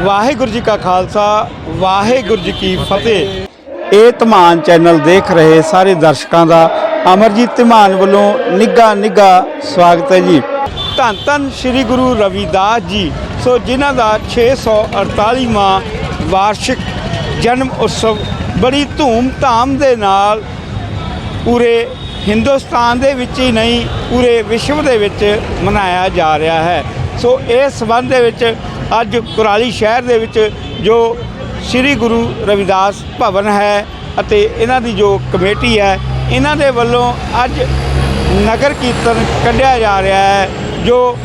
ਵਾਹਿਗੁਰੂ ਜੀ ਕਾ ਖਾਲਸਾ ਵਾਹਿਗੁਰੂ ਜੀ ਕੀ ਫਤਿਹ। ਇਹ ਧਮਾਨ ਚੈਨਲ ਦੇਖ ਰਹੇ ਸਾਰੇ ਦਰਸ਼ਕਾਂ ਦਾ ਅਮਰਜੀਤ ਧਮਾਨ ਵੱਲੋਂ ਨਿੱਘਾ ਨਿੱਘਾ ਸਵਾਗਤ ਹੈ ਜੀ। ਧੰਨ ਧੰਨ ਸ੍ਰੀ ਗੁਰੂ ਰਵਿਦਾਸ ਜੀ। ਸੋ ਜਿਨ੍ਹਾਂ ਦਾ 648ਵਾਂ ਵਾਰਸ਼ਿਕ ਜਨਮ ਉਤਸਵ ਬੜੀ ਧੂਮ-ਧਾਮ ਦੇ ਨਾਲ ਪੂਰੇ ਹਿੰਦੁਸਤਾਨ ਦੇ ਵਿੱਚ ਹੀ ਨਹੀਂ ਪੂਰੇ ਵਿਸ਼ਵ ਦੇ ਵਿੱਚ ਮਨਾਇਆ ਜਾ ਰਿਹਾ ਹੈ। ਸੋ ਇਸ ਸੰਬੰਧ ਦੇ ਵਿੱਚ ਅੱਜ ਕੁਰਾਲੀ ਸ਼ਹਿਰ ਦੇ ਵਿੱਚ ਜੋ ਸ੍ਰੀ ਗੁਰੂ ਰਵਿਦਾਸ ਭਵਨ ਹੈ ਅਤੇ ਇਹਨਾਂ ਦੀ ਜੋ ਕਮੇਟੀ ਹੈ, ਇਹਨਾਂ ਦੇ ਵੱਲੋਂ ਅੱਜ ਨਗਰ ਕੀਰਤਨ ਕੱਢਿਆ ਜਾ ਰਿਹਾ ਹੈ, ਜੋ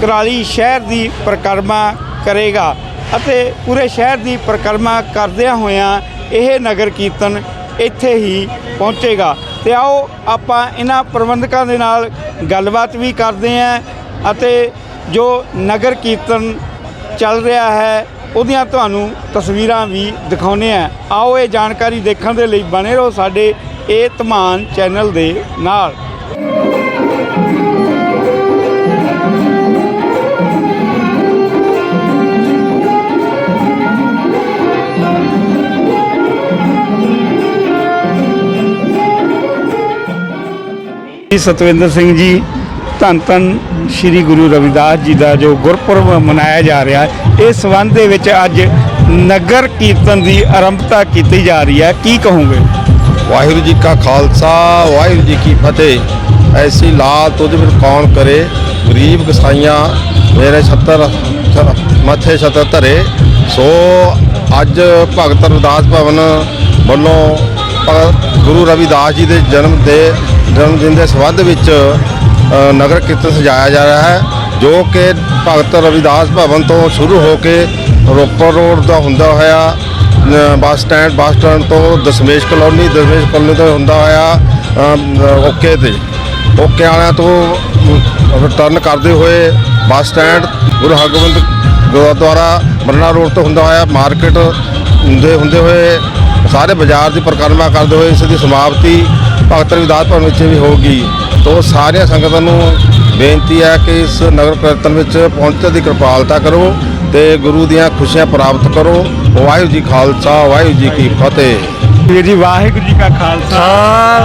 ਕੁਰਾਲੀ ਸ਼ਹਿਰ ਦੀ ਪਰਿਕਰਮਾ ਕਰੇਗਾ ਅਤੇ ਪੂਰੇ ਸ਼ਹਿਰ ਦੀ ਪਰਿਕਰਮਾ ਕਰਦਿਆਂ ਹੋਇਆਂ ਇਹ ਨਗਰ ਕੀਰਤਨ ਇੱਥੇ ਹੀ ਪਹੁੰਚੇਗਾ। ਤੇ ਆਓ ਆਪਾਂ ਇਹਨਾਂ ਪ੍ਰਬੰਧਕਾਂ ਦੇ ਨਾਲ ਗੱਲਬਾਤ ਵੀ ਕਰਦੇ ਹਾਂ ਅਤੇ ਜੋ ਨਗਰ ਕੀਰਤਨ ਚੱਲ ਰਿਹਾ ਹੈ, ਉਹਦੀਆਂ ਤੁਹਾਨੂੰ ਤਸਵੀਰਾਂ ਵੀ ਦਿਖਾਉਂਦੇ ਆ ਆਓ ਇਹ ਜਾਣਕਾਰੀ ਦੇਖਣ ਦੇ ਲਈ ਬਣੇ ਰਹੋ ਸਾਡੇ ਇਹ ਧਮਾਨ ਚੈਨਲ ਦੇ ਨਾਲ। ਸਤਵਿੰਦਰ ਸਿੰਘ ਜੀ ਧੰਨ ਧੰਨ ਸ੍ਰੀ ਗੁਰੂ ਰਵਿਦਾਸ ਜੀ ਦਾ ਜੋ ਗੁਰਪੁਰਬ ਮਨਾਇਆ ਜਾ ਰਿਹਾ ਹੈ, ਇਸ ਸੰਬੰਧ ਦੇ ਵਿੱਚ ਅੱਜ ਨਗਰ ਕੀਰਤਨ ਦੀ ਆਰੰਭਤਾ ਕੀਤੀ ਜਾ ਰਹੀ ਹੈ। ਕੀ ਕਹੋਗੇ? ਵਾਹਿਗੁਰੂ ਜੀ ਕਾ ਖਾਲਸਾ, ਵਾਹਿਗੁਰੂ ਜੀ ਕੀ ਫਤਿਹ। ਐਸੀ ਲਾਲ ਤੁਝ ਬਿਨ ਕੌਣ ਕਰੇ? ਗਰੀਬ ਕਸਾਈਆਂ ਮੇਰੇ 76 ਮੱਥੇ ਛਤਰ ਧਰੇ। ਸੋ ਅੱਜ ਭਗਤ ਰਵਿਦਾਸ ਭਵਨ ਵੱਲੋਂ ਗੁਰੂ ਰਵਿਦਾਸ ਜੀ ਦੇ ਜਨਮ ਦੇ, ਜਨਮ ਦਿਨ ਦੇ ਸੰਬੰਧ ਵਿੱਚ ਨਗਰ ਕੀਰਤਨ ਸਜਾਇਆ ਜਾ ਰਿਹਾ ਹੈ, ਜੋ ਕਿ ਭਗਤ ਰਵਿਦਾਸ ਭਵਨ ਤੋਂ ਸ਼ੁਰੂ ਹੋ ਕੇ ਰੋਪੜ ਰੋਡ ਦਾ ਹੁੰਦਾ ਹੋਇਆ ਬੱਸ ਸਟੈਂਡ ਬੱਸ ਸਟੈਂਡ ਤੋਂ ਦਸ਼ਮੇਸ਼ ਕਲੋਨੀ ਦਸ਼ਮੇਸ਼ ਕਲੋਨੀ ਤੋਂ ਹੁੰਦਾ ਹੋਇਆ ਓਕੇ ਤੇ। ਓਕੇ ਵਾਲਿਆਂ ਤੋਂ ਰਿਟਰਨ ਕਰਦੇ ਹੋਏ bus stand Guru Hargobind Gurdwara Marna road ਤੋਂ ਹੁੰਦਾ ਹੋਇਆ, ਮਾਰਕੀਟ ਹੁੰਦੇ ਹੁੰਦੇ ਹੋਏ ਸਾਰੇ ਬਾਜ਼ਾਰ ਦੀ ਪਰਿਕਰਮਾ ਕਰਦੇ ਹੋਏ ਇਸ ਦੀ ਸਮਾਪਤੀ ਭਗਤ ਰਵਿਦਾਸ ਭਵਨ ਵਿੱਚ ਵੀ ਹੋਊਗੀ ਤੋਂ ਸਾਰੀਆਂ ਸੰਗਤਾਂ ਨੂੰ ਬੇਨਤੀ ਹੈ ਕਿ ਇਸ ਨਗਰ ਕੀਰਤਨ ਵਿੱਚ ਪਹੁੰਚਣ ਦੀ ਕਿਰਪਾਲਤਾ ਕਰੋ ਤੇ ਗੁਰੂ ਦੀਆਂ ਖੁਸ਼ੀਆਂ ਪ੍ਰਾਪਤ ਕਰੋ। ਵਾਹਿਗੁਰੂ ਜੀ ਖਾਲਸਾ ਵਾਹਿਗੁਰੂ ਜੀ ਕੀ ਫਤਿਹ। ਵੀਰ ਜੀ ਵਾਹਿਗੁਰੂ ਜੀ ਕਾ ਖਾਲਸਾ।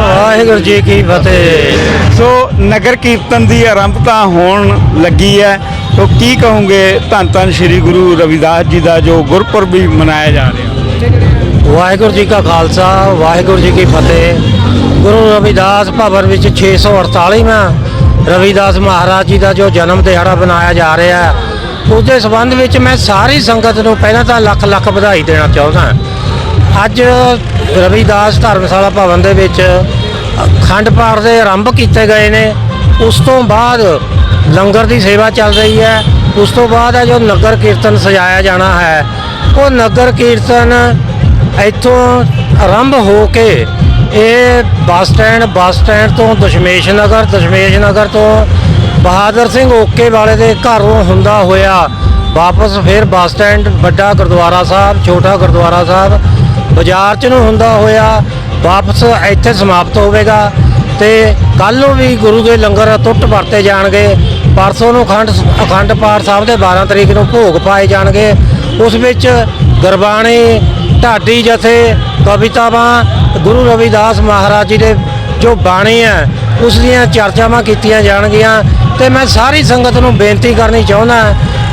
ਵਾਹਿਗੁਰੂ ਜੀ ਕੀ ਫਤਿਹ। ਸੋ ਨਗਰ ਕੀਰਤਨ ਦੀ ਆਰੰਭਤਾ ਹੋਣ ਲੱਗੀ ਹੈ। ਸੋ ਕੀ ਕਹੋਗੇ ਧੰਨ ਧੰਨ ਸ੍ਰੀ ਗੁਰੂ ਰਵਿਦਾਸ ਜੀ ਦਾ ਜੋ ਗੁਰਪੁਰਬ ਵੀ ਮਨਾਇਆ ਜਾ ਰਿਹਾ? ਵਾਹਿਗੁਰੂ ਜੀ ਕਾ ਖਾਲਸਾ ਵਾਹਿਗੁਰੂ ਜੀ ਕੀ ਫਤਿਹ। ਗੁਰੂ ਰਵਿਦਾਸ ਭਵਨ ਵਿੱਚ 648ਵਾਂ ਰਵਿਦਾਸ ਮਹਾਰਾਜ ਜੀ ਦਾ ਜੋ ਜਨਮ ਦਿਹਾੜਾ ਮਨਾਇਆ ਜਾ ਰਿਹਾ ਹੈ ਉਸ ਦੇ ਸੰਬੰਧ ਵਿੱਚ ਮੈਂ ਸਾਰੀ ਸੰਗਤ ਨੂੰ ਪਹਿਲਾਂ ਤਾਂ ਲੱਖ ਲੱਖ ਵਧਾਈ ਦੇਣਾ ਚਾਹੁੰਦਾ ਅੱਜ ਰਵਿਦਾਸ ਧਰਮਸ਼ਾਲਾ ਭਵਨ ਦੇ ਵਿੱਚ ਖੰਡ ਪਾਠ ਦੇ ਆਰੰਭ ਕੀਤੇ ਗਏ ਨੇ, ਉਸ ਤੋਂ ਬਾਅਦ ਲੰਗਰ ਦੀ ਸੇਵਾ ਚੱਲ ਰਹੀ ਹੈ, ਉਸ ਤੋਂ ਬਾਅਦ ਹੈ ਜੋ ਨਗਰ ਕੀਰਤਨ ਸਜਾਇਆ ਜਾਣਾ ਹੈ, ਉਹ ਨਗਰ ਕੀਰਤਨ ਇੱਥੋਂ ਆਰੰਭ ਹੋ ਕੇ ਇਹ ਬੱਸ ਸਟੈਂਡ ਬੱਸ ਸਟੈਂਡ ਤੋਂ ਦਸ਼ਮੇਸ਼ ਨਗਰ ਦਸ਼ਮੇਸ਼ ਨਗਰ ਤੋਂ ਬਹਾਦਰ ਸਿੰਘ ਓਕੇ ਵਾਲੇ ਦੇ ਘਰੋਂ ਹੁੰਦਾ ਹੋਇਆ ਵਾਪਸ ਫਿਰ ਬੱਸ ਸਟੈਂਡ, ਵੱਡਾ ਗੁਰਦੁਆਰਾ ਸਾਹਿਬ, ਛੋਟਾ ਗੁਰਦੁਆਰਾ ਸਾਹਿਬ, ਬਾਜ਼ਾਰ ਚ ਨੂੰ ਹੁੰਦਾ ਹੋਇਆ, ਵਾਪਸ ਇੱਥੇ ਸਮਾਪਤ ਹੋਵੇਗਾ ਤੇ ਕੱਲ ਨੂੰ ਵੀ ਗੁਰੂ ਦੇ ਲੰਗਰ ਟੁੱਟ ਵਰਤੇ ਜਾਣਗੇ, ਪਰਸੋਂ ਨੂੰ ਅਖੰਡ ਅਖੰਡ ਪਾਠ ਸਾਹਿਬ ਦੇ 12 ਤਰੀਕ ਨੂੰ ਭੋਗ ਪਾਏ ਜਾਣਗੇ, ਉਸ ਵਿੱਚ ਗੁਰਬਾਣੀ, ਢਾਡੀ ਜਥੇ, ਕਵਿਤਾਵਾਂ ਗੁਰੂ ਰਵਿਦਾਸ ਮਹਾਰਾਜ ਜੀ ਦੇ ਜੋ ਬਾਣੀ ਹੈ, ਉਸ ਦੀਆਂ ਚਰਚਾਵਾਂ ਕੀਤੀਆਂ ਜਾਣਗੀਆਂ ਤੇ ਮੈਂ ਸਾਰੀ ਸੰਗਤ ਨੂੰ ਬੇਨਤੀ ਕਰਨੀ ਚਾਹੁੰਦਾ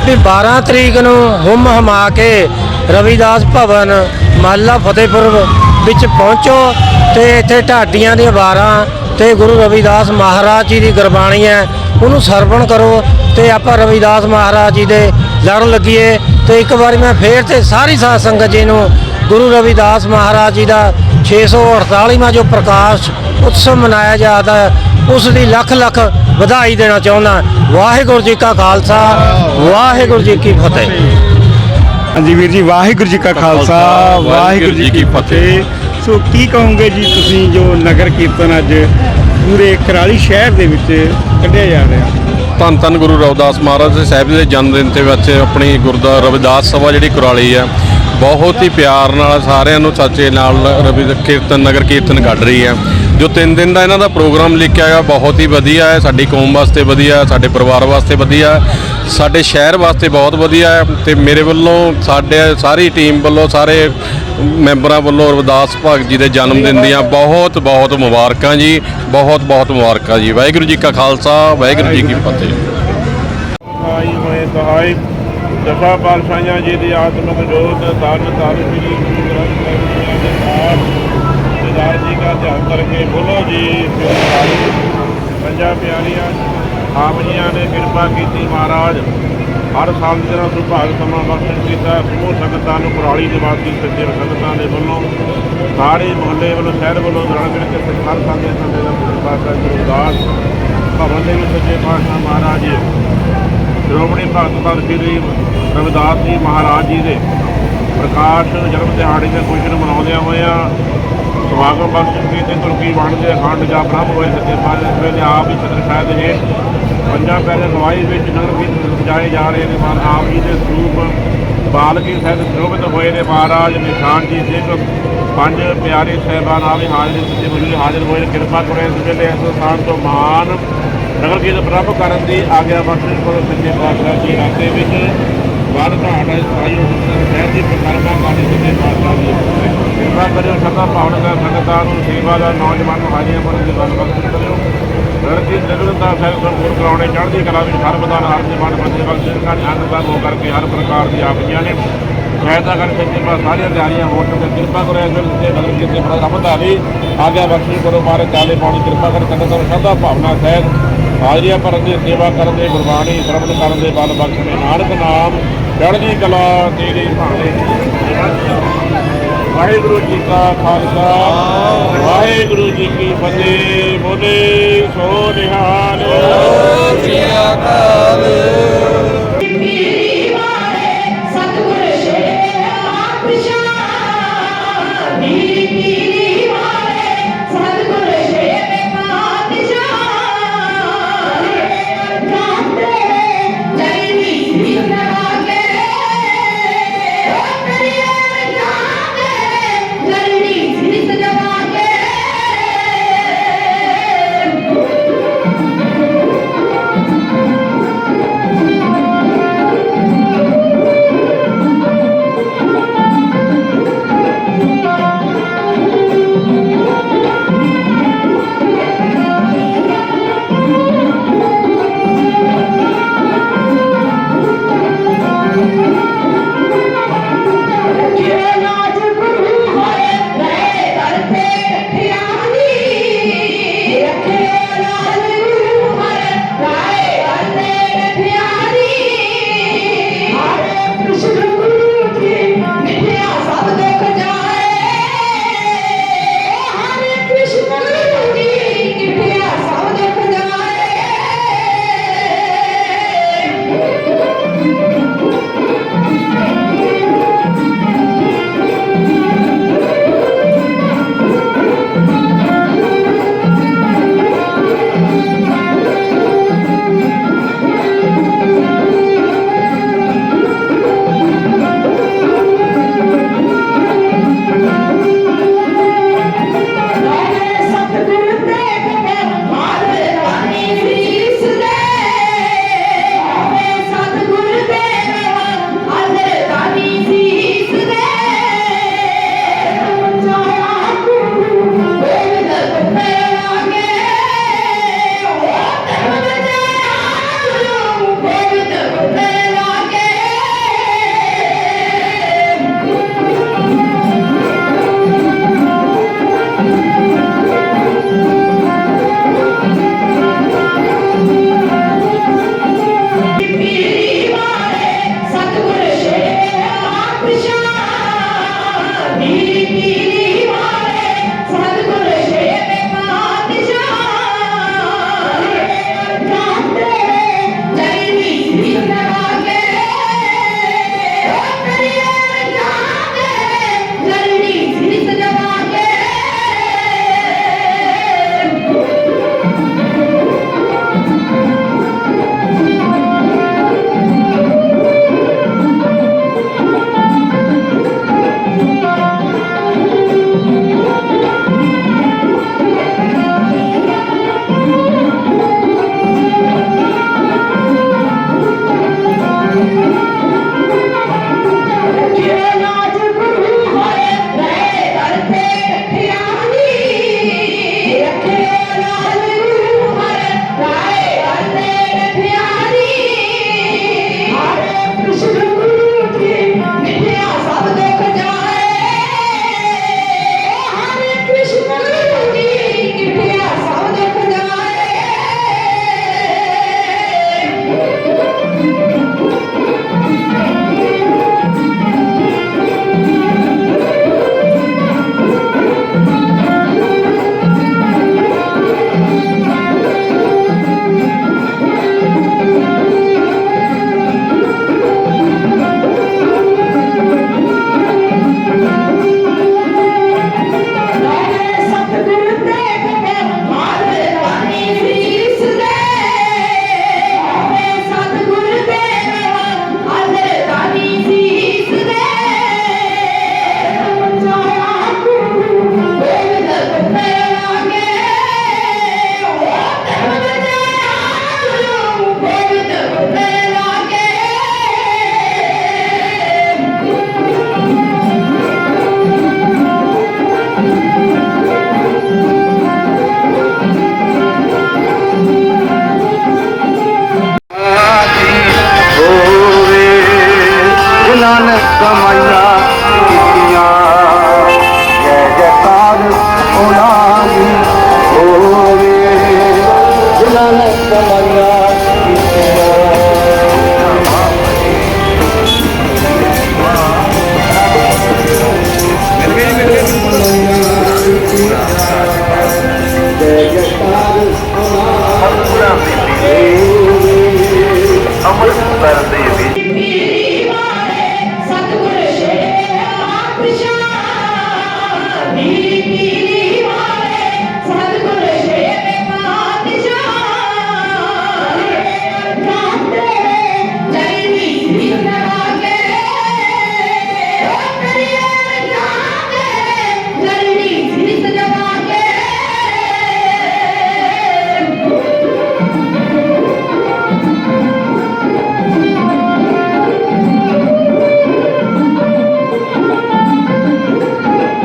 ਵੀ 12 ਤਰੀਕ ਨੂੰ ਹੁਮ ਹਮਾ ਕੇ ਰਵਿਦਾਸ ਭਵਨ ਮਹੱਲਾ ਫਤਿਹਪੁਰ ਵਿੱਚ ਪਹੁੰਚੋ ਤੇ ਇੱਥੇ ਢਾਡੀਆਂ ਦੀਆਂ ਵਾਰਾਂ ਤੇ ਗੁਰੂ ਰਵਿਦਾਸ ਮਹਾਰਾਜ ਜੀ ਦੀ ਗੁਰਬਾਣੀ ਹੈ, ਉਹਨੂੰ ਸਰਵਣ ਕਰੋ ਤੇ ਆਪਾਂ ਰਵਿਦਾਸ ਮਹਾਰਾਜ ਜੀ ਦੇ ਲੜ ਲੱਗੀਏ ਤੇ ਇੱਕ ਵਾਰੀ ਮੈਂ ਫੇਰ ਤੇ ਸਾਰੀ ਸਾਧ ਸੰਗਤ ਜੀ ਨੂੰ ਗੁਰੂ ਰਵਿਦਾਸ ਮਹਾਰਾਜ ਜੀ ਦਾ 648ਵਾਂ ਜੋ ਪ੍ਰਕਾਸ਼ ਉਤਸਵ ਮਨਾਇਆ ਜਾਂਦਾ ਹੈ ਉਸ ਦੀ ਲੱਖ ਲੱਖ ਵਧਾਈ ਦੇਣਾ ਚਾਹੁੰਦਾ ਵਾਹਿਗੁਰੂ ਜੀ ਕਾ ਖਾਲਸਾ ਵਾਹਿਗੁਰੂ ਜੀ ਕੀ ਫਤਿਹ। ਹਾਂਜੀ ਵੀਰ ਜੀ ਵਾਹਿਗੁਰੂ ਜੀ ਕਾ ਖਾਲਸਾ ਵਾਹਿਗੁਰੂ ਜੀ ਕੀ ਫਤਿਹ। ਸੋ ਕੀ ਕਹੋਗੇ ਜੀ ਤੁਸੀਂ ਜੋ ਨਗਰ ਕੀਰਤਨ ਅੱਜ ਪੂਰੇ ਕਰਾਲੀ ਸ਼ਹਿਰ ਦੇ ਵਿੱਚ ਕੱਢਿਆ ਜਾ ਰਿਹਾ? ਧੰਨ ਧੰਨ ਗੁਰੂ ਰਵਿਦਾਸ ਮਹਾਰਾਜ ਦੇ ਸਾਹਿਬ ਦੇ ਜਨਮ ਦਿਨ ਤੇ ਵਿੱਚ ਆਪਣੀ ਗੁਰਦੁਆਰਾ ਰਵਿਦਾਸ ਸਭਾ ਜਿਹੜੀ ਕੁਰਾਲੀ ਹੈ ਬਹੁਤ ਹੀ ਪਿਆਰ ਨਾਲ ਸਾਰਿਆਂ ਨੂੰ ਚਾਚੇ ਨਾਲ ਰਵੀ ਕੀਰਤਨ, ਨਗਰ ਕੀਰਤਨ ਕੱਢ ਰਹੀ ਹੈ। ਜੋ ਤਿੰਨ ਦਿਨ ਦਾ ਇਹਨਾਂ ਦਾ ਪ੍ਰੋਗਰਾਮ ਲਿਖਿਆ ਹੋਇਆ ਬਹੁਤ ਹੀ ਵਧੀਆ ਹੈ। ਸਾਡੀ ਕੌਮ ਵਾਸਤੇ ਵਧੀਆ ਸਾਡੇ ਪਰਿਵਾਰ ਵਾਸਤੇ ਵਧੀਆ ਸਾਡੇ ਸ਼ਹਿਰ ਵਾਸਤੇ ਬਹੁਤ ਵਧੀਆ ਹੈ ਤੇ ਮੇਰੇ ਵੱਲੋਂ, ਸਾਡੇ ਸਾਰੀ ਟੀਮ ਵੱਲੋਂ, ਸਾਰੇ ਮੈਂਬਰਾਂ ਵੱਲੋਂ ਰਵਿਦਾਸ ਭਗਤ ਜੀ ਦੇ ਜਨਮ ਦਿਨ ਦੀਆਂ ਬਹੁਤ ਬਹੁਤ ਮੁਬਾਰਕਾਂ ਜੀ। ਬਹੁਤ ਬਹੁਤ ਮੁਬਾਰਕਾਂ ਜੀ। ਵਾਹਿਗੁਰੂ ਜੀ ਕਾ ਖਾਲਸਾ, ਵਾਹਿਗੁਰੂ ਜੀ ਕੀ ਫਤਿਹ। ਆਈ ਹੋਏ ਸਹਾਇ ਦਸਾਂ ਪਾਤਸ਼ਾਹਾਂ ਜੀ ਦੀ ਆਤਮਿਕ ਜੋਤ ਤਨ ਤਨ ਸ੍ਰੀ ਗੁਰੂ ਗ੍ਰੰਥ ਸਾਹਿਬ ਜੀ ਦੇ ਪਾਠ ਸਰਦਾਰ ਜੀ ਦਾ ਧਿਆਨ ਕਰਕੇ ਬੋਲੋ ਜੀ ਪੰਜਾਂ ਪਿਆਰੀਆਂ, ਆਪ ਜੀਆਂ ਨੇ ਕਿਰਪਾ ਕੀਤੀ ਮਹਾਰਾਜ। ਹਰ ਸਾਲ ਦੀ ਤਰ੍ਹਾਂ ਸੁਭਾਗ ਸਮਾਂ ਬਖਸ਼ਣ ਕੀਤਾ ਸਮੂਹ ਸੰਗਤਾਂ ਨੂੰ ਕੁਰਾਲੀ ਨਿਵਾਸੀ ਸੱਜੇ ਸੰਗਤਾਂ ਦੇ ਵੱਲੋਂ, ਸਾਰੇ ਮੁਹੱਲੇ ਵੱਲੋਂ, ਸ਼ਹਿਰ ਵੱਲੋਂ ਰਲ ਮਿਲ ਕੇ ਹਰ ਸਾਲ ਦੇ ਸੰਦੇ ਦਾ ਪਾਤਸ਼ਾਹ ਗੁਰੂ ਦਾਸ ਭਵਨ ਦੇ ਵਿੱਚ ਸੱਚੇ ਪਾਤਸ਼ਾਹ ਮਹਾਰਾਜ ਜੀ, ਸ਼੍ਰੋਮਣੀ ਭਗਤ ਸਨ ਸ੍ਰੀ ਰਵਿਦਾਸ ਜੀ ਮਹਾਰਾਜ ਜੀ ਦੇ ਪ੍ਰਕਾਸ਼ ਜਨਮ ਦਿਹਾੜੇ ਦੇ ਖੁਸ਼ੀ ਨੂੰ ਮਨਾਉਂਦਿਆਂ ਹੋਇਆਂ ਸਮਾਗਮ ਬਖਸ਼ ਕੀਤੇ ਤੁਰਕੀ ਵੰਡ ਦੇ ਅਖੰਡ ਜਾਂ ਬ੍ਰਹਮ ਹੋਏ ਸੱਚੇ ਪਾਤਸ਼ਾਹ ਇਸ ਵੇਲੇ ਆਪ ਹੀ ਛਤਰ ਸਾਹਿਬ ਦੇ ਹੇਠ ਪੰਜਾਂ ਪੈਰੇ ਨਵਾਈ ਵਿੱਚ ਨਗਰ ਕੀਰਤਨ ਸਜਾਏ ਜਾ ਰਹੇ ਨੇ। ਮਹਾਨ ਆਪ ਜੀ ਦੇ ਸਰੂਪ ਬਾਲਕੀ ਸਾਹਿਬ ਸ਼ੋਭਿਤ ਹੋਏ ਨੇ। ਮਹਾਰਾਜ ਨਿਸ਼ਾਨ ਜੀ ਸਿੰਘ, ਪੰਜ ਪਿਆਰੇ ਸਹਿਬਾਨ ਆਪ ਹੀ ਹਾਜ਼ਰ ਸੱਚੇ ਬੁਝੇ ਹਾਜ਼ਰ ਹੋਏ ਨੇ। ਕਿਰਪਾ ਕਰੋ ਇਸ ਵੇਲੇ ਇਸ ਸਥਾਨ ਤੋਂ ਮਹਾਨ ਨਗਰ ਕੀਰਤਨ ਪ੍ਰਾਪਤ ਕਰਨ ਦੀ ਆਗਿਆ ਬਖਸ਼ਿਸ਼ ਕਰੋ। ਸੱਚੇ ਪਾਤਸ਼ਾਹ ਜੀ ਰਾਤੇ ਵਿੱਚ ਵਾਰ ਘਾਟ ਹੈ ਸਾਈ ਸ਼ਹਿਰ ਦੀ ਪ੍ਰਕਰਮਾ ਕਾਲੀ ਸੱਚੇ ਪਾਤਸ਼ਾਹ ਜੀ ਕਿਰਪਾ ਕਰਿਓ ਸਦਾ ਭਾਵਨਾ ਦਾ ਸੰਗਤਾਂ ਨੂੰ, ਸੇਵਾ ਦਾ, ਨੌਜਵਾਨ ਹਾਜ਼ਰੀਆਂ ਭਰਨ ਦੀ ਗੱਲ ਬਖਸ਼ਿਸ਼ ਕਰਿਓ। ਲੜਕੀ ਨਿਰਗੁਣਤਾ ਸਾਹਿਬ ਸੰਪੂਰ ਕਰਾਉਣੇ ਚੜ੍ਹਦੀ ਕਲਾ ਵਿੱਚ ਹਰ ਮੈਦਾਨ ਹਰ ਜਮਾਨ ਬੰਦੇ ਬਖਸ਼ਿਸ਼ ਕਰ ਅੰਨ ਦਾ ਹੋ ਕਰਕੇ ਹਰ ਪ੍ਰਕਾਰ ਦੀ ਆਪਜੀਆਂ ਨੇ ਸਹਾਇਤਾ ਕਰਕੇ ਕਿਰਪਾ ਸਾਰੀਆਂ ਤਿਆਰੀਆਂ ਹੋ ਚੁੱਕੇ ਕਿਰਪਾ ਕਰੋ, ਇਸ ਵੇਲੇ ਤੇ ਨਗਰ ਕੀਰਤਨ ਬੜਾ ਰਮਦਾ ਆਗਿਆ ਬਖਸ਼ਿਸ਼ ਕਰੋ ਮਾਰੇ ਚਾਲੇ ਪਾਣੀ ਕਿਰਪਾ ਕਰ ਸੰਗਤਾਂ ਨੂੰ ਸਦਾ ਭਾਵਨਾ ਸਹਿਤ ਹਾਜ਼ਰੀਆਂ ਭਰਨ ਦੀ, ਸੇਵਾ ਕਰਨ ਦੇ, ਗੁਰਬਾਣੀ, ਸ਼ਰਵਣ ਕਰਨ ਦੇ ਬਲ ਬਖਸ਼ਣੇ ਨਾਨਕ ਨਾਮ ਚੜ੍ਹਦੀ ਕਲਾ ਤੇਰੇ ਭਾਣੇ। ਵਾਹਿਗੁਰੂ ਜੀ ਕਾ ਖਾਲਸਾ, ਵਾਹਿਗੁਰੂ ਜੀ ਕੀ ਫਤਿਹ। ਬੋਲੇ ਸੋ ਨਿਹਾਲ। ਪੀਰੀ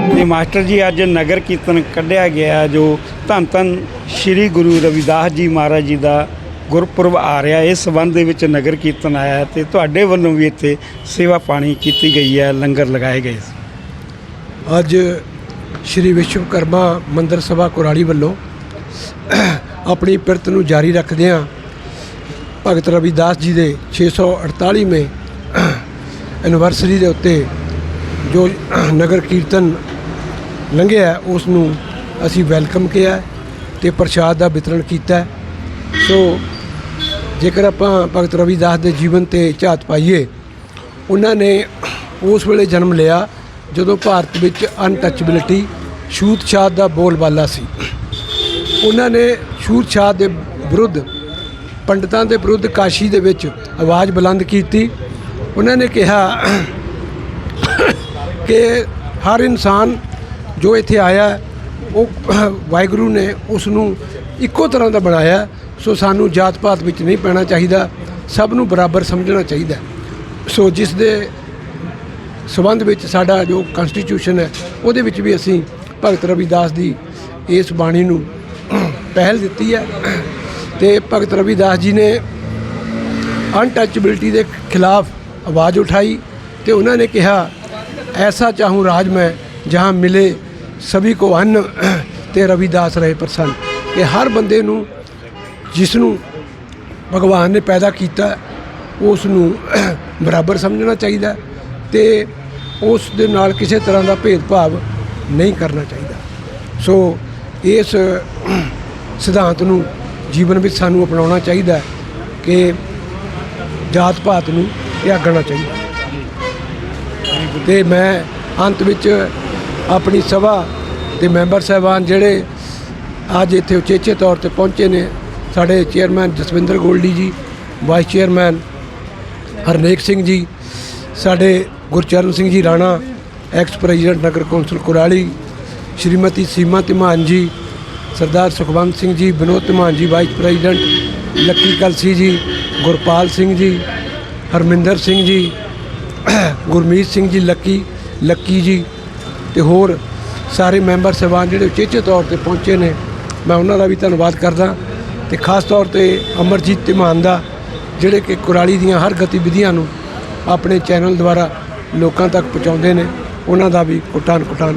ਤੇ ਮਾਸਟਰ ਜੀ, ਅੱਜ ਨਗਰ ਕੀਰਤਨ ਕੱਢਿਆ ਗਿਆ ਜੋ ਧੰਨ ਧੰਨ ਸ੍ਰੀ ਗੁਰੂ ਰਵਿਦਾਸ ਜੀ ਮਹਾਰਾਜ ਜੀ ਦਾ ਗੁਰਪੁਰਬ ਆ ਰਿਹਾ ਇਸ ਸੰਬੰਧ ਦੇ ਵਿੱਚ ਨਗਰ ਕੀਰਤਨ ਆਇਆ ਹੈ ਤੇ ਤੁਹਾਡੇ ਵੱਲੋਂ ਵੀ ਇੱਥੇ ਸੇਵਾ ਪਾਣੀ ਕੀਤੀ ਗਈ ਹੈ, ਲੰਗਰ ਲਗਾਏ ਗਏ ਅੱਜ ਸ਼੍ਰੀ ਵਿਸ਼ਵਕਰਮਾ ਮੰਦਰ ਸਭਾ ਕੁਰਾਲੀ ਵੱਲੋਂ ਆਪਣੀ ਪਿਰਤ ਨੂੰ ਜਾਰੀ ਰੱਖਦੇ ਹਾਂ ਭਗਤ ਰਵਿਦਾਸ ਜੀ ਦੇ 648ਵੇਂ ਐਨੀਵਰਸਰੀ ਦੇ ਉੱਤੇ ਜੋ ਨਗਰ ਕੀਰਤਨ ਲੰਘਿਆ ਉਸ ਨੂੰ ਅਸੀਂ ਵੈਲਕਮ ਕਿਹਾ ਤੇ ਪ੍ਰਸ਼ਾਦ ਦਾ ਵਿਤਰਣ ਕੀਤਾ ਸੋ ਜੇਕਰ ਆਪਾਂ ਭਗਤ ਰਵਿਦਾਸ ਦੇ ਜੀਵਨ ਤੇ ਝਾਤ ਪਾਈਏ, ਉਹਨਾਂ ਨੇ ਉਸ ਵੇਲੇ ਜਨਮ ਲਿਆ ਜਦੋਂ ਭਾਰਤ ਵਿੱਚ ਅਨਟੱਚੇਬਿਲਿਟੀ ਛੂਤਛਾਤ ਦਾ ਬੋਲਬਾਲਾ ਸੀ। ਉਹਨਾਂ ਨੇ ਛੂਤਛਾਤ ਦੇ ਵਿਰੁੱਧ ਪੰਡਤਾਂ ਦੇ ਵਿਰੁੱਧ ਕਾਸ਼ੀ ਦੇ ਵਿੱਚ ਆਵਾਜ਼ ਬੁਲੰਦ ਕੀਤੀ। ਉਹਨਾਂ ਨੇ ਕਿਹਾ ਕਿ ਹਰ ਇਨਸਾਨ ਜੋ ਇੱਥੇ ਆਇਆ, ਉਹ ਵਾਹਿਗੁਰੂ ਨੇ ਉਸ ਨੂੰ ਇੱਕੋ ਤਰ੍ਹਾਂ ਦਾ ਬਣਾਇਆ, ਸੋ ਸਾਨੂੰ ਜਾਤ ਪਾਤ ਵਿੱਚ ਨਹੀਂ ਪੈਣਾ ਚਾਹੀਦਾ, ਸਭ ਨੂੰ ਬਰਾਬਰ ਸਮਝਣਾ ਚਾਹੀਦਾ। ਸੋ ਜਿਸ ਦੇ ਸਬੰਧ ਵਿੱਚ ਸਾਡਾ ਜੋ ਕਨਸਟੀਟਿਊਸ਼ਨ ਹੈ, ਉਹਦੇ ਵਿੱਚ ਵੀ ਅਸੀਂ ਭਗਤ ਰਵਿਦਾਸ ਦੀ ਇਸ ਬਾਣੀ ਨੂੰ ਪਹਿਲ ਦਿੱਤੀ ਹੈ। ਤੇ ਭਗਤ ਰਵਿਦਾਸ ਜੀ ਨੇ ਅਨਟੱਚੇਬਿਲਟੀ ਦੇ ਖਿਲਾਫ ਆਵਾਜ਼ ਉਠਾਈ ਤੇ ਉਹਨਾਂ ਨੇ ਕਿਹਾ, ਐਸਾ ਚਾਹੂੰ ਰਾਜ ਮੈਂ ਜਹਾਂ ਮਿਲੇ ਸਭੀ ਕੋ ਅੰਨ ਤੇ ਰਵਿਦਾਸ ਰਹੇ ਪ੍ਰਸੰਨ। ਕਿ ਹਰ ਬੰਦੇ ਨੂੰ ਜਿਸ ਨੂੰ ਭਗਵਾਨ ਨੇ ਪੈਦਾ ਕੀਤਾ ਉਸ ਨੂੰ ਬਰਾਬਰ ਸਮਝਣਾ ਚਾਹੀਦਾ ਤੇ ਉਸ ਦੇ ਨਾਲ ਕਿਸੇ ਤਰ੍ਹਾਂ ਦਾ ਭੇਦਭਾਵ ਨਹੀਂ ਕਰਨਾ ਚਾਹੀਦਾ। ਸੋ ਇਸ ਸਿਧਾਂਤ ਨੂੰ ਜੀਵਨ ਵਿੱਚ ਸਾਨੂੰ ਅਪਣਾਉਣਾ ਚਾਹੀਦਾ ਕਿ ਜਾਤ ਪਾਤ ਨੂੰ ਤਿਆਗਣਾ ਚਾਹੀਦਾ ਤੇ ਮੈਂ ਅੰਤ ਵਿੱਚ ਆਪਣੀ ਸਭਾ ਦੇ ਮੈਂਬਰ ਸਾਹਿਬਾਨ ਜਿਹੜੇ ਅੱਜ ਇੱਥੇ ਉਚੇਚੇ ਤੌਰ ਤੇ ਪਹੁੰਚੇ ਨੇ, ਸਾਡੇ ਚੇਅਰਮੈਨ ਜਸਵਿੰਦਰ ਗੋਲਡੀ ਜੀ, ਵਾਈਸ ਚੇਅਰਮੈਨ ਹਰਨੇਕ ਸਿੰਘ ਜੀ, ਸਾਡੇ ਗੁਰਚਰਨ ਸਿੰਘ ਜੀ ਰਾਣਾ, ਐਕਸ ਪ੍ਰੈਜ਼ੀਡੈਂਟ ਨਗਰ ਕੌਂਸਲ ਕੁਰਾਲੀ, ਸ਼੍ਰੀਮਤੀ ਸੀਮਾ ਤਿਮਾਨ ਜੀ ਸਰਦਾਰ ਸੁਖਵੰਤ ਸਿੰਘ ਜੀ, ਵਿਨੋਦ ਧਮਾਨ ਜੀ ਵਾਈਸ ਪ੍ਰੈਜ਼ੀਡੈਂਟ ਲੱਕੀ ਕਲਸੀ ਜੀ, ਗੁਰਪਾਲ ਸਿੰਘ ਜੀ, ਹਰਮਿੰਦਰ ਸਿੰਘ ਜੀ, ਗੁਰਮੀਤ ਸਿੰਘ ਜੀ, ਲੱਕੀ ਲੱਕੀ ਜੀ ਤੇ ਹੋਰ ਸਾਰੇ ਮੈਂਬਰ ਸਭਾਨ ਜਿਹੜੇ ਉਚੇਚੇ ਤੌਰ ਤੇ ਪਹੁੰਚੇ ਨੇ, ਮੈਂ ਉਹਨਾਂ ਦਾ ਵੀ ਧੰਨਵਾਦ ਕਰਦਾ ਤੇ ਖਾਸ ਤੌਰ ਤੇ ਅਮਰਜੀਤ ਧੀਮਾਨ ਦਾ, ਜਿਹੜੇ ਕਿ ਕੁਰਾਲੀ ਦੀਆਂ ਹਰ ਗਤੀਵਿਧੀਆਂ ਨੂੰ ਆਪਣੇ ਚੈਨਲ ਦੁਆਰਾ ਲੋਕਾਂ ਤੱਕ ਪਹੁੰਚਾਉਂਦੇ ਨੇ, ਉਹਨਾਂ ਦਾ ਵੀ ਕੋਟਾਨ ਕੋਟਾਨ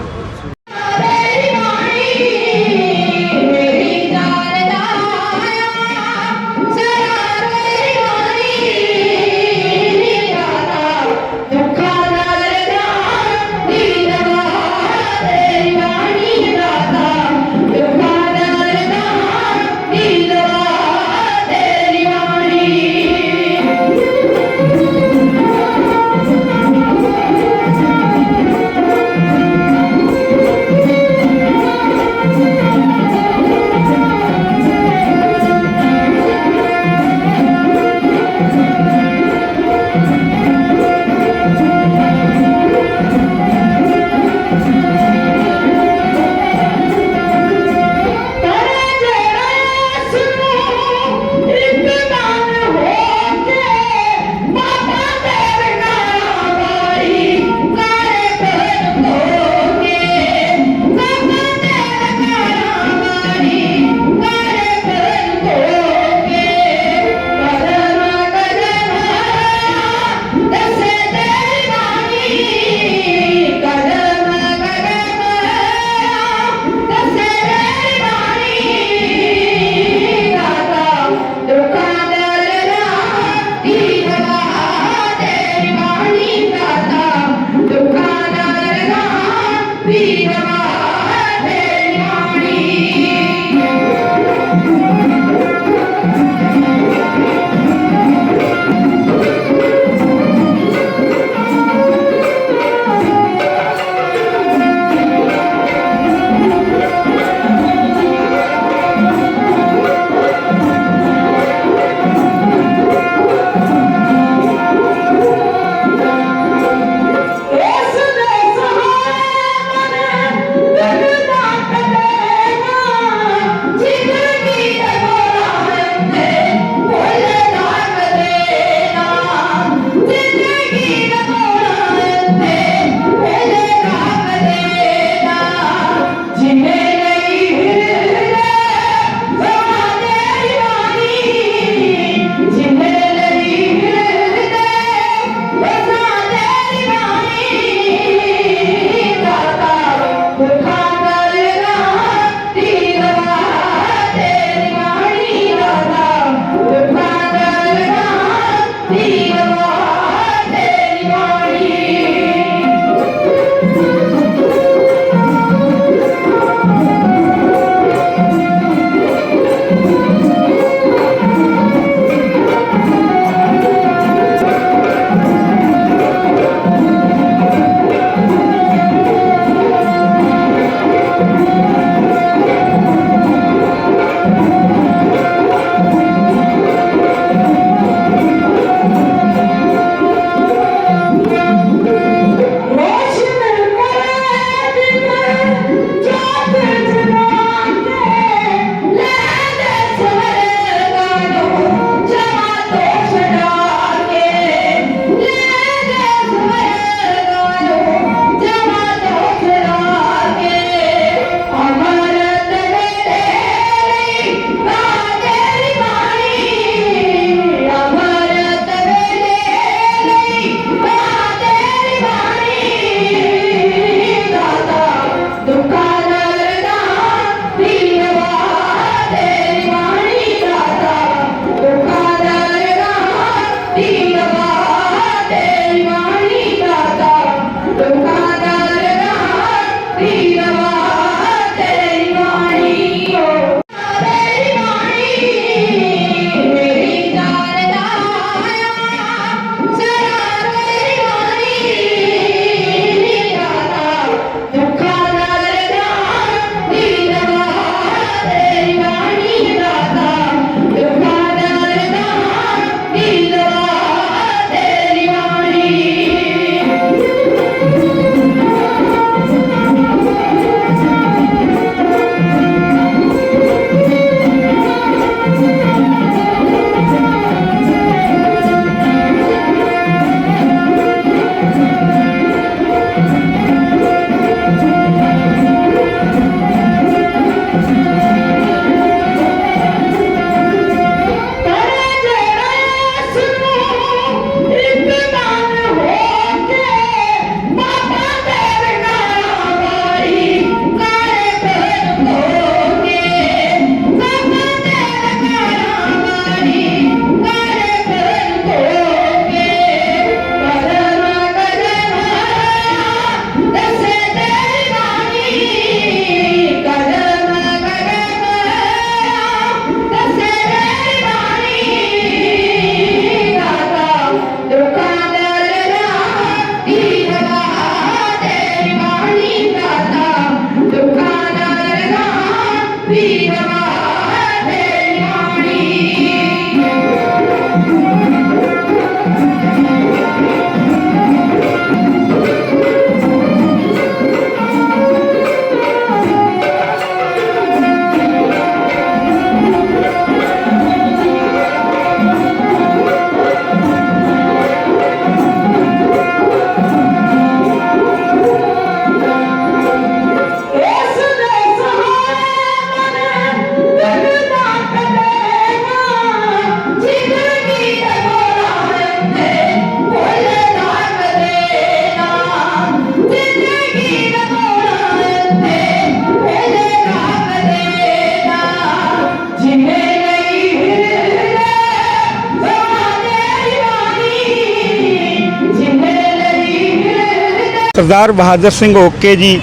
ਸਰਦਾਰ ਬਹਾਦਰ ਸਿੰਘ ਓਕੇ ਜੀ,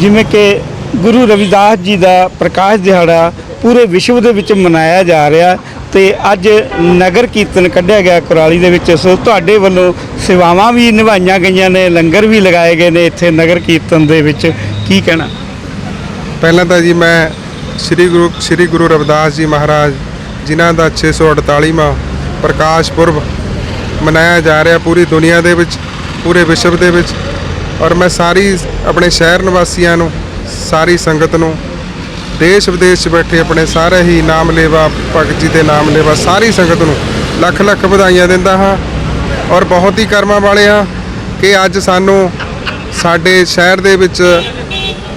ਜਿਵੇਂ ਕਿ ਗੁਰੂ ਰਵਿਦਾਸ ਜੀ ਦਾ ਪ੍ਰਕਾਸ਼ ਦਿਹਾੜਾ ਪੂਰੇ ਵਿਸ਼ਵ ਦੇ ਵਿੱਚ ਮਨਾਇਆ ਜਾ ਰਿਹਾ ਤੇ ਅੱਜ ਨਗਰ ਕੀਰਤਨ ਕੱਢਿਆ ਗਿਆ ਕੁਰਾਲੀ ਦੇ ਵਿੱਚ। ਸੋ ਤੁਹਾਡੇ ਵੱਲੋਂ ਸੇਵਾਵਾਂ ਵੀ ਨਿਭਾਈਆਂ ਗਈਆਂ ਨੇ, ਲੰਗਰ ਵੀ ਲਗਾਏ ਗਏ ਨੇ ਇੱਥੇ ਨਗਰ ਕੀਰਤਨ ਦੇ ਵਿੱਚ। ਕੀ ਕਹਿਣਾ? ਪਹਿਲਾਂ ਤਾਂ ਜੀ ਮੈਂ ਸ੍ਰੀ ਗੁਰੂ ਸ੍ਰੀ ਗੁਰੂ ਰਵਿਦਾਸ ਜੀ ਮਹਾਰਾਜ, ਜਿਨ੍ਹਾਂ ਦਾ 648ਵਾਂ ਪ੍ਰਕਾਸ਼ ਪੁਰਬ ਮਨਾਇਆ ਜਾ ਰਿਹਾ ਪੂਰੀ ਦੁਨੀਆ ਦੇ ਵਿੱਚ, ਪੂਰੇ ਵਿਸ਼ਵ ਦੇ ਵਿੱਚ। ਔਰ ਮੈਂ ਸਾਰੀ ਆਪਣੇ ਸ਼ਹਿਰ ਨਿਵਾਸੀਆਂ ਨੂੰ, ਸਾਰੀ ਸੰਗਤ ਨੂੰ, ਦੇਸ਼ ਵਿਦੇਸ਼ 'ਚ ਬੈਠੇ ਆਪਣੇ ਸਾਰੇ ਹੀ ਨਾਮ ਲੇਵਾ, ਭਗਤ ਜੀ ਦੇ ਨਾਮ ਲੇਵਾ, ਸਾਰੀ ਸੰਗਤ ਨੂੰ ਲੱਖ ਲੱਖ ਵਧਾਈਆਂ ਦਿੰਦਾ ਹਾਂ ਔਰ ਬਹੁਤ ਹੀ ਕਰਮਾਂ ਵਾਲੇ ਹਾਂ ਕਿ ਅੱਜ ਸਾਨੂੰ ਸਾਡੇ ਸ਼ਹਿਰ ਦੇ ਵਿੱਚ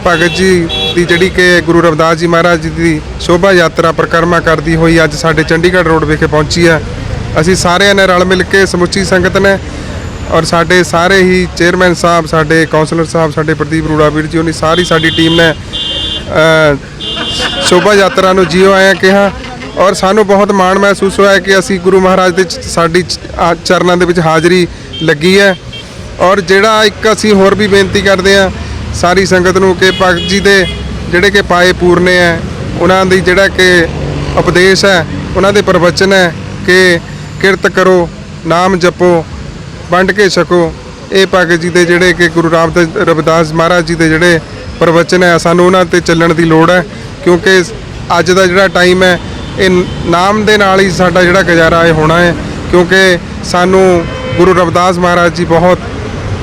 ਭਗਤ ਜੀ ਦੀ ਜਿਹੜੀ ਕਿ ਗੁਰੂ ਰਵਿਦਾਸ ਜੀ ਮਹਾਰਾਜ ਜੀ ਦੀ ਸ਼ੋਭਾ ਯਾਤਰਾ ਪਰਿਕਰਮਾ ਕਰਦੀ ਹੋਈ ਅੱਜ ਸਾਡੇ ਚੰਡੀਗੜ੍ਹ ਰੋਡ ਵਿਖੇ ਪਹੁੰਚੀ ਹੈ। ਅਸੀਂ ਸਾਰਿਆਂ ਨੇ ਰਲ ਮਿਲ ਕੇ ਸਮੁੱਚੀ ਸੰਗਤ ਨੇ ਔਰ ਸਾਡੇ ਸਾਰੇ ਹੀ ਚੇਅਰਮੈਨ ਸਾਹਿਬ, ਸਾਡੇ ਕਾਉਂਸਲਰ ਸਾਹਿਬ, ਸਾਡੇ ਪ੍ਰਦੀਪ ਰੂੜਾ ਵੀਰ ਜੀ, ਉਹਨੀ ਸਾਰੀ ਸਾਡੀ ਟੀਮ ਨੇ ਸ਼ੋਭਾ ਯਾਤਰਾ ਨੂੰ ਜੀਓ ਆਇਆ ਕਿਹਾ। ਔਰ ਸਾਨੂੰ ਬਹੁਤ ਮਾਣ ਮਹਿਸੂਸ ਹੋਇਆ ਕਿ ਅਸੀਂ ਗੁਰੂ ਮਹਾਰਾਜ ਦੇ ਚ- ਸਾਡੀ ਚ- ਆ, ਚਰਨਾਂ ਦੇ ਵਿੱਚ ਹਾਜ਼ਰੀ ਲੱਗੀ ਹੈ। ਔਰ ਜਿਹੜਾ ਇੱਕ ਅਸੀਂ ਹੋਰ ਵੀ ਬੇਨਤੀ ਕਰਦੇ ਹਾਂ, ਸਾਰੀ ਸੰਗਤ ਨੂੰ ਕਿ ਭਗਤ ਜੀ ਦੇ ਜਿਹੜੇ ਕਿ ਪਾਏ ਪੂਰਨੇ ਹੈ, ਉਹਨਾਂ ਦੀ ਜਿਹੜਾ ਕਿ ਉਪਦੇਸ਼ ਹੈ, ਉਹਨਾਂ ਦੇ ਪ੍ਰਵਚਨ ਹੈ ਕਿ ਕਿਰਤ ਕਰੋ, ਨਾਮ ਜਪੋ ਵੰਡ ਕੇ ਛਕੋ। ਇਹ ਭਗਤ ਜੀ ਦੇ ਜਿਹੜੇ ਕਿ ਗੁਰੂ ਰਾਮ ਰਵਿਦਾਸ ਮਹਾਰਾਜ ਜੀ ਦੇ ਜਿਹੜੇ ਪ੍ਰਵਚਨ ਹੈ ਸਾਨੂੰ ਉਹਨਾਂ ਤੇ ਚੱਲਣ ਦੀ ਲੋੜ ਹੈ, ਕਿਉਂਕਿ ਅੱਜ ਦਾ ਜਿਹੜਾ ਟਾਈਮ ਹੈ, ਇਹ ਨਾਮ ਦੇ ਨਾਲ ਹੀ ਸਾਡਾ ਜਿਹੜਾ ਗੁਜ਼ਾਰਾ ਇਹ ਹੋਣਾ ਹੈ, ਕਿਉਂਕਿ ਸਾਨੂੰ ਗੁਰੂ ਰਵਿਦਾਸ ਮਹਾਰਾਜ ਜੀ ਬਹੁਤ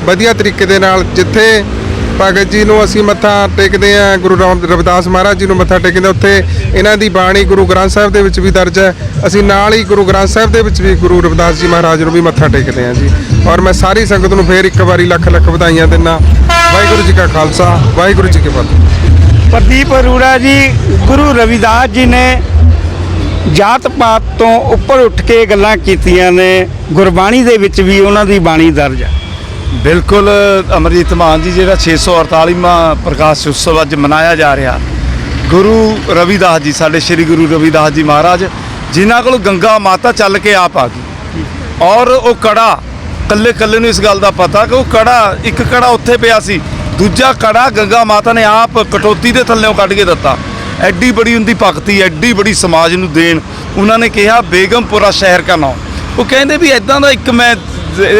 ਵਧੀਆ ਤਰੀਕੇ ਦੇ ਨਾਲ ਜਿੱਥੇ ਭਗਤ ਜੀ ਨੂੰ ਅਸੀਂ ਮੱਥਾ ਟੇਕਦੇ ਆ ਗੁਰੂ ਰਾਮ ਰਵਿਦਾਸ ਮਹਾਰਾਜ ਜੀ ਨੂੰ ਮੱਥਾ ਟੇਕਦੇ ਹਾਂ, ਉੱਥੇ ਇਹਨਾਂ ਦੀ ਬਾਣੀ ਗੁਰੂ ਗ੍ਰੰਥ ਸਾਹਿਬ ਦੇ ਵਿੱਚ ਵੀ ਦਰਜ ਹੈ। ਅਸੀਂ ਨਾਲ ਹੀ ਗੁਰੂ ਗ੍ਰੰਥ ਸਾਹਿਬ ਦੇ ਵਿੱਚ ਵੀ ਗੁਰੂ ਰਵਿਦਾਸ ਜੀ ਮਹਾਰਾਜ ਨੂੰ ਵੀ ਮੱਥਾ ਟੇਕਦੇ ਹਾਂ ਜੀ। ਔਰ ਮੈਂ ਸਾਰੀ ਸੰਗਤ ਨੂੰ ਫੇਰ ਇੱਕ ਵਾਰੀ ਲੱਖ ਲੱਖ ਵਧਾਈਆਂ ਦਿੰਦਾ। ਵਾਹਿਗੁਰੂ ਜੀ ਕਾ ਖਾਲਸਾ ਵਾਹਿਗੁਰੂ ਜੀ ਕੀ ਫਤਿਹ। ਪ੍ਰਦੀਪ ਅਰੂੜਾ ਜੀ ਗੁਰੂ ਰਵਿਦਾਸ ਜੀ ਨੇ ਜਾਤ ਪਾਤ ਤੋਂ ਉੱਪਰ ਉੱਠ ਕੇ ਗੱਲਾਂ ਕੀਤੀਆਂ ਨੇ। ਗੁਰਬਾਣੀ ਦੇ ਵਿੱਚ ਵੀ ਉਹਨਾਂ ਦੀ ਬਾਣੀ ਦਰਜ ਹੈ। ਬਿਲਕੁਲ ਅਮਰਜੀਤ ਮਾਨ ਜੀ, ਜਿਹੜਾ 648ਵਾਂ ਪ੍ਰਕਾਸ਼ ਉਤਸਵ ਅੱਜ ਮਨਾਇਆ ਜਾ ਰਿਹਾ। ਗੁਰੂ ਰਵਿਦਾਸ ਜੀ, ਸਾਡੇ ਸ੍ਰੀ ਗੁਰੂ ਰਵਿਦਾਸ ਜੀ ਮਹਾਰਾਜ, ਜਿਨ੍ਹਾਂ ਕੋਲ ਗੰਗਾ ਮਾਤਾ ਚੱਲ ਕੇ ਆਪ ਆ ਗਈ। ਔਰ ਉਹ ਕੜਾ ਕੱਲੇ ਕੱਲੇ ਨੂੰ ਇਸ ਗੱਲ ਦਾ ਪਤਾ ਕਿ ਉਹ ਕੜਾ, ਇੱਕ ਕੜਾ ਉੱਥੇ ਪਿਆ ਸੀ, ਦੂਜਾ ਕੜਾ ਗੰਗਾ ਮਾਤਾ ਨੇ ਆਪ ਕਟੋਤੀ ਦੇ ਥੱਲੇੋਂ ਕੱਢ ਕੇ ਦਿੱਤਾ। ਐਡੀ ਬੜੀ ਉਹਦੀ ਭਗਤੀ, ਐਡੀ ਬੜੀ ਸਮਾਜ ਨੂੰ ਦੇਣ, ਉਹਨਾਂ ਨੇ ਕਿਹਾ, ਬੇਗਮਪੁਰਾ ਸ਼ਹਿਰ ਕਾ ਨਾਮ। ਉਹ ਕਹਿੰਦੇ ਵੀ ਐਦਾਂ ਦਾ ਇੱਕ ਮੈਂ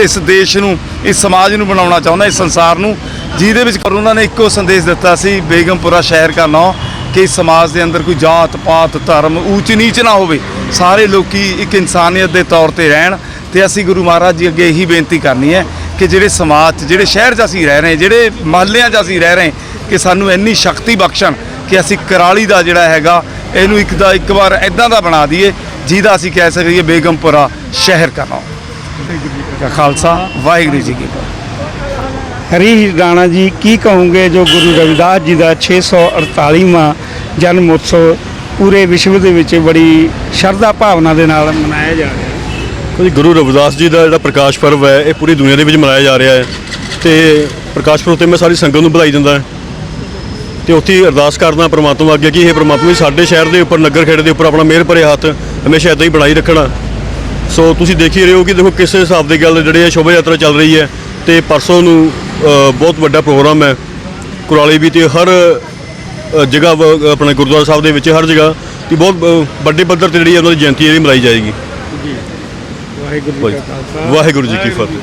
ਇਸ ਦੇਸ਼ ਨੂੰ ਇਸ ਸਮਾਜ ਨੂੰ ਬਣਾਉਣਾ ਚਾਹੁੰਦਾ, ਇਸ ਸੰਸਾਰ ਨੂੰ, ਜਿਹਦੇ ਵਿੱਚ ਪਰ ਉਹਨਾਂ ਨੇ ਇੱਕੋ ਸੰਦੇਸ਼ ਦਿੱਤਾ ਸੀ ਬੇਗਮਪੁਰਾ ਸ਼ਹਿਰ ਕਾ ਨਾਂ, ਕਿ ਇਸ ਸਮਾਜ ਦੇ ਅੰਦਰ ਕੋਈ ਜਾਤ, ਪਾਤ, ਧਰਮ ਊਚ ਨੀਚ ਨਾ ਹੋਵੇ। ਸਾਰੇ ਲੋਕੀ ਇੱਕ ਇਨਸਾਨੀਅਤ ਦੇ ਤੌਰ ਤੇ ਰਹਿਣ ਤੇ ਅਸੀਂ ਗੁਰੂ ਮਹਾਰਾਜ ਜੀ ਅੱਗੇ ਇਹੀ ਬੇਨਤੀ ਕਰਨੀ ਹੈ ਕਿ ਜਿਹੜੇ ਸਮਾਜ 'ਚ ਜਿਹੜੇ ਸ਼ਹਿਰ 'ਚ ਅਸੀਂ ਰਹਿ ਰਹੇ, ਜਿਹੜੇ ਮਹੱਲਿਆਂ 'ਚ ਅਸੀਂ ਰਹਿ ਰਹੇ, ਕਿ ਸਾਨੂੰ ਇੰਨੀ ਸ਼ਕਤੀ ਬਖਸ਼ਣ ਕਿ ਅਸੀਂ ਕਰਾਲੀ ਦਾ ਜਿਹੜਾ ਹੈਗਾ, ਇਹਨੂੰ ਇੱਕ ਦਾ, ਇੱਕ ਵਾਰ ਐਦਾਂ ਦਾ ਬਣਾ ਦਈਏ, ਜਿਹਦਾ ਅਸੀਂ ਕਹਿ ਸਕੀਏ ਬੇਗਮਪੁਰਾ ਸ਼ਹਿਰ ਕਰਨਾ ਕਾ ਖਾਲਸਾ ਵਾਹਿਗੁਰੂ ਜੀ ਕੀ ਫਤਿਹ। ਹਰੀ ਰਾਣਾ ਜੀ ਕੀ ਕਹੋਗੇ ਜੋ ਗੁਰੂ ਰਵਿਦਾਸ ਜੀ ਦਾ 648ਵਾਂ ਜਨਮ ਉਤਸਵ ਪੂਰੇ ਵਿਸ਼ਵ ਦੇ ਵਿੱਚ ਬੜੀ ਸ਼ਰਧਾ ਭਾਵਨਾ ਦੇ ਨਾਲ ਮਨਾਇਆ ਜਾ ਰਿਹਾ ਹੈ? ਗੁਰੂ ਰਵਿਦਾਸ ਜੀ ਦਾ ਜਿਹੜਾ ਪ੍ਰਕਾਸ਼ ਪਰਵ ਹੈ ਇਹ ਪੂਰੀ ਦੁਨੀਆ ਦੇ ਵਿੱਚ ਮਨਾਇਆ ਜਾ ਰਿਹਾ ਹੈ। ਤੇ ਪ੍ਰਕਾਸ਼ ਪਰਵ ਤੇ ਮੈਂ ਸਾਰੀ ਸੰਗਤ ਨੂੰ ਵਧਾਈ ਦਿੰਦਾ ਹਾਂ। ਤੇ ਉੱਥੇ ਹੀ ਅਰਦਾਸ ਕਰਦਾ ਪ੍ਰਮਾਤਮਾ ਅੱਗੇ ਕਿ ਇਹ ਪ੍ਰਮਾਤਮਾ ਜੀ ਸਾਡੇ ਸ਼ਹਿਰ ਦੇ ਉੱਪਰ ਨਗਰ ਖੇੜੇ ਦੇ ਉੱਪਰ ਆਪਣਾ ਮਿਹਰ ਭਰੇ ਹੱਥ ਹਮੇਸ਼ਾ ਇਦਾਂ ਹੀ ਬਣਾਈ ਰੱਖਣਾ। ਸੋ ਤੁਸੀਂ ਦੇਖ ਹੀ ਰਹੇ ਹੋ ਕਿ ਦੇਖੋ ਕਿਸ ਹਿਸਾਬ ਦੀ ਗੱਲ ਜਿਹੜੇ ਆ ਸ਼ੋਭਾ ਯਾਤਰਾ ਚੱਲ ਰਹੀ ਹੈ ਤੇ ਪਰਸੋਂ ਨੂੰ ਬਹੁਤ ਵੱਡਾ ਪ੍ਰੋਗਰਾਮ ਹੈ। ਕੁਰਾਲੀ ਵੀ ਤੇ ਹਰ ਜਗ੍ਹਾ ਆਪਣੇ ਗੁਰਦੁਆਰਾ ਸਾਹਿਬ ਦੇ ਵਿੱਚ ਹਰ ਜਗ੍ਹਾ ਤੇ ਬਹੁਤ ਵੱਡੇ ਪੱਧਰ ਤੇ ਜਿਹੜੀ ਉਹਨਾਂ ਦੀ ਜਯੰਤੀ ਜਿਹੜੀ ਮਨਾਈ ਜਾਏਗੀ। ਵਾਹਿਗੁਰੂ ਜੀ ਵਾਹਿਗੁਰੂ ਜੀ ਕੀ ਫਤਿਹ।